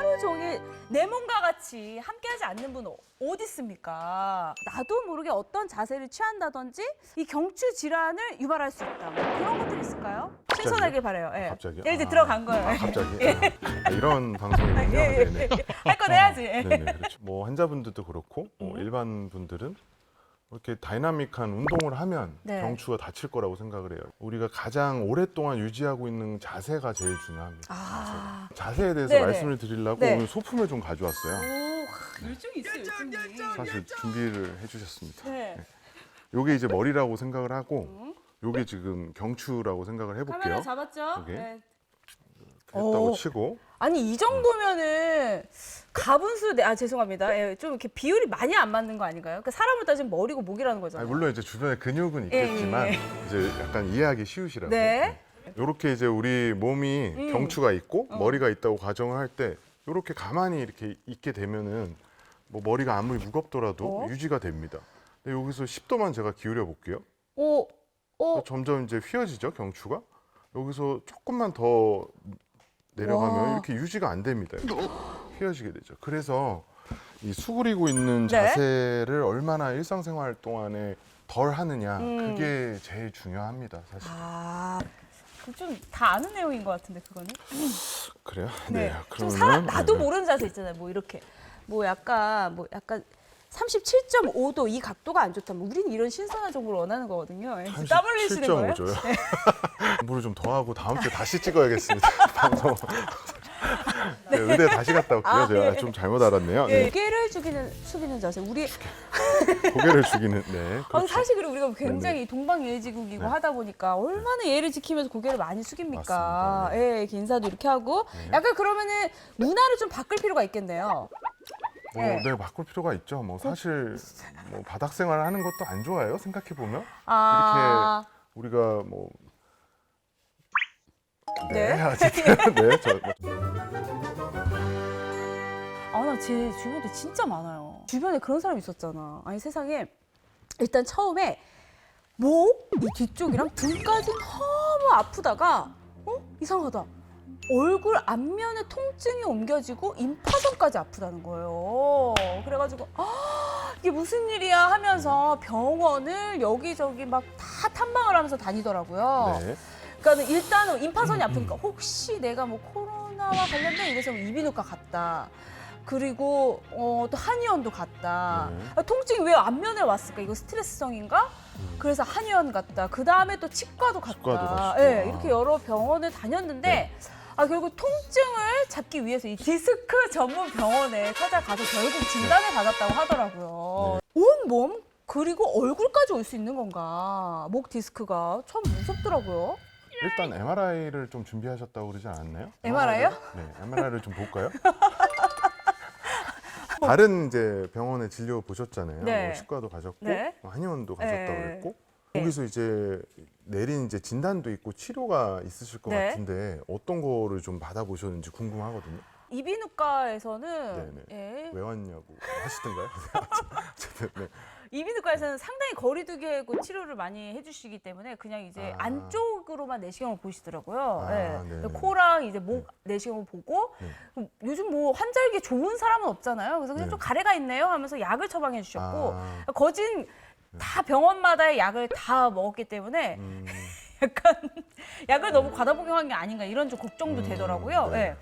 하루 종일 내 몸과 같이 함께하지 않는 분 어디 있습니까? 나도 모르게 어떤 자세를 취한다든지 이 경추 질환을 유발할 수 있다. 뭐 그런 것들이 있을까요? 신선하게 바래요. 예. 갑자기요? 예, 이제 아, 들어간 거예요. 아, 갑자기? 아, 이런 방송이군요. 예, 예, 네 네. 할 건 해야지. 예. 네네, 그렇죠. 뭐 환자분들도 그렇고 뭐 음. 일반 분들은 이렇게 다이나믹한 운동을 하면 네. 경추가 다칠 거라고 생각을 해요. 우리가 가장 오랫동안 유지하고 있는 자세가 제일 중요합니다. 아. 자세에 대해서 네네. 말씀을 드리려고 네. 오늘 소품을 좀 가져왔어요. 오, 열정이 있어요, 열정이. 사실 준비를 해주셨습니다. 네. 요게 이제 머리라고 생각을 하고 요게 지금 경추라고 생각을 카메라 해볼게요. 잡았죠? 여기. 네. 했다고 오. 치고 아니 이 정도면은 가분수 내- 아 죄송합니다. 예, 좀 이렇게 비율이 많이 안 맞는 거 아닌가요? 그 사람을 따지면 머리고 목이라는 거잖아요. 아니, 물론 이제 주변에 근육은 예, 있겠지만 예, 이제 약간 이해하기 쉬우시라고. 네. 이렇게 이제 우리 몸이 음. 경추가 있고 어. 머리가 있다고 가정을 할때 이렇게 가만히 이렇게 있게 되면은 뭐 머리가 아무리 무겁더라도 어? 유지가 됩니다. 근데 여기서 10도만 제가 기울여 볼게요. 오, 오, 점점 이제 휘어지죠 경추가. 여기서 조금만 더 내려가면 와. 이렇게 유지가 안 됩니다. 휘어지게 되죠. 그래서 이 수그리고 있는 네. 자세를 얼마나 일상생활 동안에 덜 하느냐 음. 그게 제일 중요합니다 사실. 아, 좀 다 아는 내용인 것 같은데 그거는. 그래요? 네. 좀 그러면은- 사람 나도 네. 모르는 자세 있잖아요. 뭐 이렇게 뭐 약간 뭐 약간 37.5도 이 각도가 안 좋다면 우리는 이런 신선한 정보를 원하는 거거든요. 땀 흘리시는 거예요? 37.5 조요. 공부를 좀 더 하고 다음 주에 다시 찍어야겠습니다. 방송. 네, 의대 다시 갔다 올게요. 아, 제가 예. 좀 잘못 알았네요. 예, 네. 고개를 숙이는 숙이는 자세. 우리 고개를 숙이는. 네. 아, 그렇죠. 사실 그리고 우리가 굉장히 동방예의지국이고 네. 하다 보니까 얼마나 예를 지키면서 고개를 많이 숙입니까? 맞습니다. 예, 이렇게 인사도 이렇게 하고 네. 약간 그러면은 문화를 좀 바꿀 필요가 있겠네요. 뭐, 네. 네, 바꿀 필요가 있죠. 뭐 사실 뭐 바닥 생활 하는 것도 안 좋아요. 생각해 보면 아, 우리가 뭐 네. 네, 어쨌든 네, 저 뭐, 아, 나 제 주변에 진짜 많아요. 주변에 그런 사람 있었잖아. 아니 세상에 일단 처음에 목, 이 뒤쪽이랑 등까지 너무 아프다가 어 이상하다. 얼굴 앞면에 통증이 옮겨지고 임파선까지 아프다는 거예요. 그래가지고 아 이게 무슨 일이야 하면서 병원을 여기저기 막 다 탐방을 하면서 다니더라고요. 네. 그러니까 일단은 임파선이 아프니까 혹시 내가 뭐 코로나와 관련된 이래서 이비인후과 갔다. 그리고 어, 또 한의원도 갔다. 네. 아, 통증이 왜 앞면에 왔을까? 이거 스트레스성인가? 음. 그래서 한의원 갔다. 그 다음에 또 치과도 갔다. 치과도. 예, 아. 이렇게 여러 병원을 다녔는데 네. 아 결국 통증을 잡기 위해서 이 디스크 전문 병원에 찾아가서 결국 진단을 받았다고 하더라고요. 네. 온몸 그리고 얼굴까지 올 수 있는 건가? 목 디스크가 참 무섭더라고요. 일단 MRI를 좀 준비하셨다고 그러지 않았나요? MRI 요? 네, MRI를 좀 볼까요? 다른 이제 병원에 진료 보셨잖아요. 네. 뭐 치과도 가셨고 네. 뭐 한의원도 가셨다고 네. 그랬고 네. 거기서 이제 내린 이제 진단도 있고 치료가 있으실 것 네. 같은데 어떤 거를 좀 받아보셨는지 궁금하거든요. 이비인후과에서는. 예, 왜 왔냐고 하시던가요? 어쨌든 네. 이비인후과에서는 상당히 거리두기하고 치료를 많이 해주시기 때문에 그냥 이제 아. 안쪽으로만 내시경을 보시더라고요. 아, 예. 네네. 코랑 이제 목 내시경을 보고 네. 요즘 뭐 환절기 좋은 사람은 없잖아요. 그래서 그냥 네. 좀 가래가 있네요 하면서 약을 처방해 주셨고 아, 거진 다 병원마다의 약을 다 먹었기 때문에 음, 약간 약을 너무 과다 복용한 게 아닌가 이런 좀 걱정도 음, 되더라고요. 네. 예.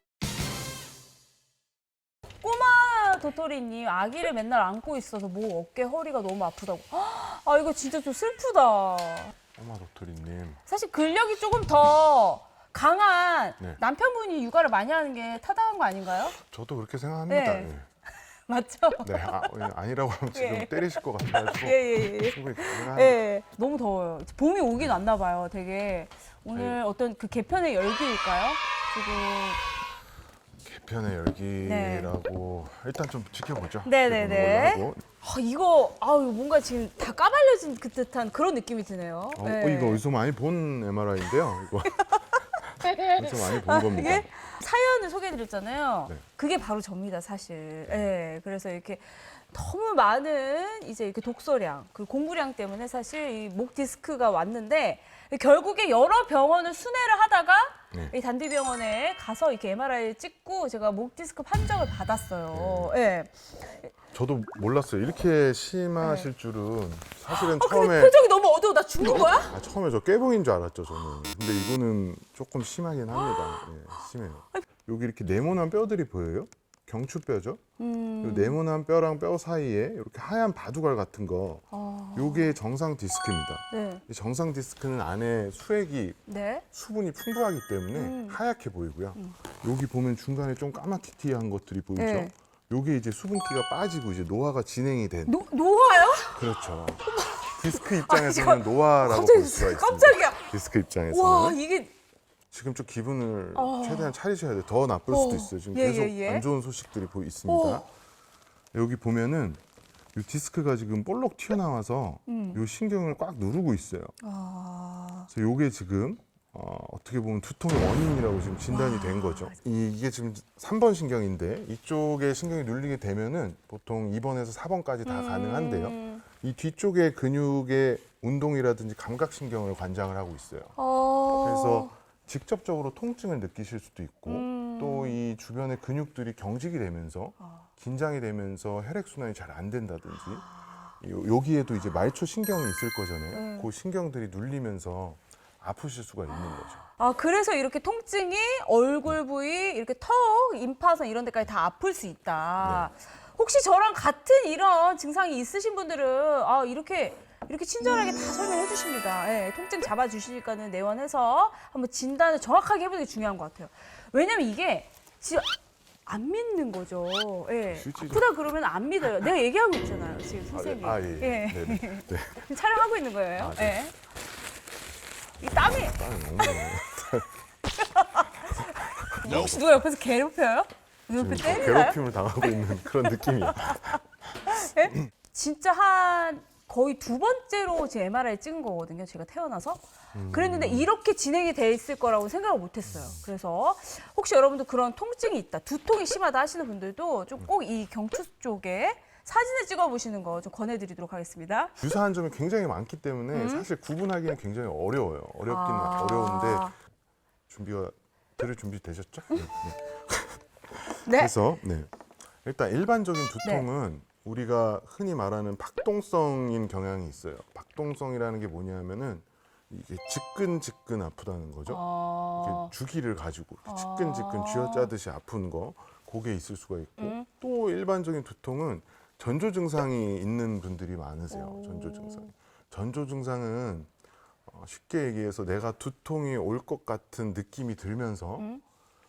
꼬마 도토리님 아기를 맨날 안고 있어서 목, 어깨, 허리가 너무 아프다고. 아 이거 진짜 좀 슬프다. 꼬마 도토리님. 사실 근력이 조금 더 강한 네. 남편분이 육아를 많이 하는 게 타당한 거 아닌가요? 저도 그렇게 생각합니다. 네. 네. 맞죠? 네, 아, 예, 아니라고 하면 지금 예. 때리실 것 같아가지고 예예예. 예, 충분히 가능한. 예. 너무 더워요. 봄이 오긴 왔나 봐요. 되게 오늘 네. 어떤 그 개편의 열기일까요? 지금 개편의 열기라고 일단 좀 지켜보죠. 네네네. 지켜보고. 아, 이거 아유 뭔가 지금 다 까발려진 그 듯한 그런 느낌이 드네요. 어, 네. 어, 이거 어디서 많이 본 MRI인데요. 이거 어디서 많이 본 아, 겁니다. 이게 사연을 소개해드렸잖아요. 네. 그게 바로 접니다, 사실. 예. 그래서 이렇게 너무 많은 이제 이렇게 독서량, 그 공부량 때문에 사실 이 목 디스크가 왔는데 결국에 여러 병원을 순회를 하다가 네. 이 단디병원에 가서 이렇게 MRI 찍고 제가 목 디스크 판정을 받았어요. 예. 저도 몰랐어요. 이렇게 심하실 줄은 사실은 아, 근데 처음에 표정이 너무 어두워. 나 죽는 거야? 아, 처음에 저 깨봉인 줄 알았죠, 저는. 근데 이거는 조금 심하긴 합니다. 예, 심해요. 여기 이렇게 네모난 뼈들이 보여요? 경추뼈죠? 음. 이 네모난 뼈랑 뼈 사이에 이렇게 하얀 바두갈 같은 거, 아, 요게 정상 디스크입니다. 네. 이 정상 디스크는 안에 수액이 네. 수분이 풍부하기 때문에 음. 하얗게 보이고요. 여기 보면 중간에 좀 까맣티티한 것들이 보이죠? 네. 요게 이제 수분기가 빠지고 이제 노화가 진행이 된 노, 노화요? 그렇죠. 디스크 입장에서는 노화라고 갑자기 볼 수가 있습니다. 깜짝이야. 디스크 입장에서는 와, 이게 지금 좀 기분을 어. 최대한 차리셔야 돼요. 더 나쁠 어. 수도 있어요. 지금 예, 계속 예, 예. 안 좋은 소식들이 보이 있습니다. 어. 여기 보면은 이 디스크가 지금 볼록 튀어나와서 음. 이 신경을 꽉 누르고 있어요. 아. 그래서 이게 지금 어, 어떻게 보면 두통의 원인이라고 지금 진단이 된 거죠. 이, 이게 지금 3번 신경인데 이쪽에 신경이 눌리게 되면은 보통 2번에서 4번까지 다 가능한데요. 음. 이 뒤쪽의 근육의 운동이라든지 감각 신경을 관장을 하고 있어요. 어. 그래서 직접적으로 통증을 느끼실 수도 있고 음. 또이 주변의 근육들이 경직이 되면서 아. 긴장이 되면서 혈액 순환이 잘 안 된다든지 요- 여기에도 이제 말초 신경이 있을 거잖아요. 네. 그 신경들이 눌리면서 아프실 수가 있는 거죠. 아, 그래서 이렇게 통증이 얼굴 부위, 이렇게 턱, 임파선 이런 데까지 다 아플 수 있다. 네. 혹시 저랑 같은 이런 증상이 있으신 분들은 아, 이렇게 이렇게 친절하게 다 설명해 주십니다. 예, 통증 잡아 주시니까는 내원해서 한번 진단을 정확하게 해보는 게 중요한 것 같아요. 왜냐면 이게 진짜 안 믿는 거죠. 예. 실제로- 아프다 그러면 안 믿어요. 내가 얘기하고 있잖아요, 지금 선생님. 아, 예. 예. 네, 네. 네. 지금 촬영하고 있는 거예요. 아, 네. 예. 이 땀이 땀이 너무 많아요. 혹시 누가 옆에서 괴롭혀요? 옆에 지금 때리나요? 괴롭힘을 당하고 있는 그런 느낌이에요. 진짜 한 거의 두 번째로 제 MRI 찍은 거거든요. 제가 태어나서. 음. 그랬는데 이렇게 진행이 돼 있을 거라고 생각을 못 했어요. 그래서 혹시 여러분도 그런 통증이 있다, 두통이 심하다 하시는 분들도 좀 꼭 이 경추 쪽에 사진을 찍어 보시는 거 좀 권해드리도록 하겠습니다. 유사한 점이 굉장히 많기 때문에 사실 구분하기는 굉장히 어려워요. 어렵긴 음? 아. 어려운데 준비가 들을 준비 되셨죠? 네. 네. 네. 그래서 네. 일단 일반적인 두통은 우리가 흔히 말하는 박동성인 경향이 있어요. 박동성이라는 게 뭐냐면은 이게 지끈지끈 아프다는 거죠. 어... 이렇게 주기를 가지고 아. 지끈지끈 쥐어짜듯이 아픈 거 그게 있을 수가 있고 음. 또 일반적인 두통은 전조 증상이 있는 분들이 많으세요. 오. 전조 증상. 전조 증상은 어, 쉽게 얘기해서 내가 두통이 올 것 같은 느낌이 들면서 음.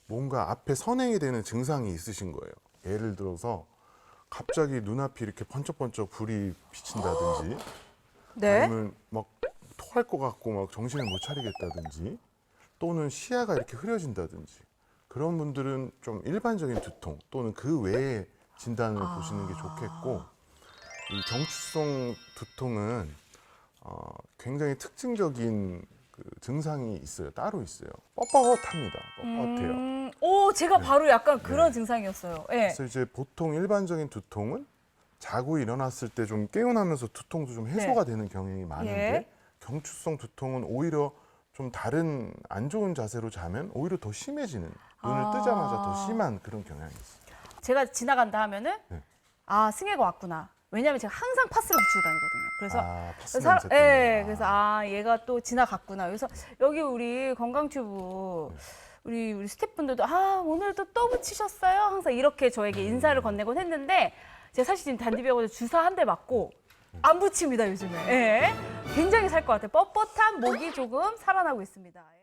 뭔가 앞에 선행이 되는 증상이 있으신 거예요. 예를 들어서 갑자기 눈앞이 이렇게 번쩍번쩍 불이 비친다든지 네. 아니면 막 토할 것 같고 막 정신을 못 차리겠다든지 또는 시야가 이렇게 흐려진다든지 그런 분들은 좀 일반적인 두통 또는 그 외의 진단을 아. 보시는 게 좋겠고 이 경추성 두통은 어, 굉장히 특징적인 그 증상이 있어요. 따로 있어요. 뻣뻣합니다. 뻣뻣해요. 음, 오, 제가 바로 약간 그런 네. 증상이었어요. 예. 그래서 이제 보통 일반적인 두통은 자고 일어났을 때 좀 깨어나면서 두통도 좀 해소가 되는 경향이 많은데 예. 경추성 두통은 오히려 좀 다른 안 좋은 자세로 자면 오히려 더 심해지는 눈을 아. 뜨자마자 더 심한 그런 경향이 있어요. 제가 지나간다 하면은 네. 아 승혜가 왔구나. 왜냐면 제가 항상 파스를 붙이고 다니거든요. 그래서 아, 파스 사- 냄새 때문에. 예, 아. 그래서 아 얘가 또 지나갔구나. 그래서 여기 우리 건강튜브 네. 우리 우리 스태프분들도 아 오늘도 또 붙이셨어요. 항상 이렇게 저에게 음. 인사를 건네곤 했는데 제가 사실 지금 단디병원에 주사 한 대 맞고 안 붙입니다 요즘에. 예. 굉장히 살 것 같아요. 뻣뻣한 목이 조금 살아나고 있습니다. 예.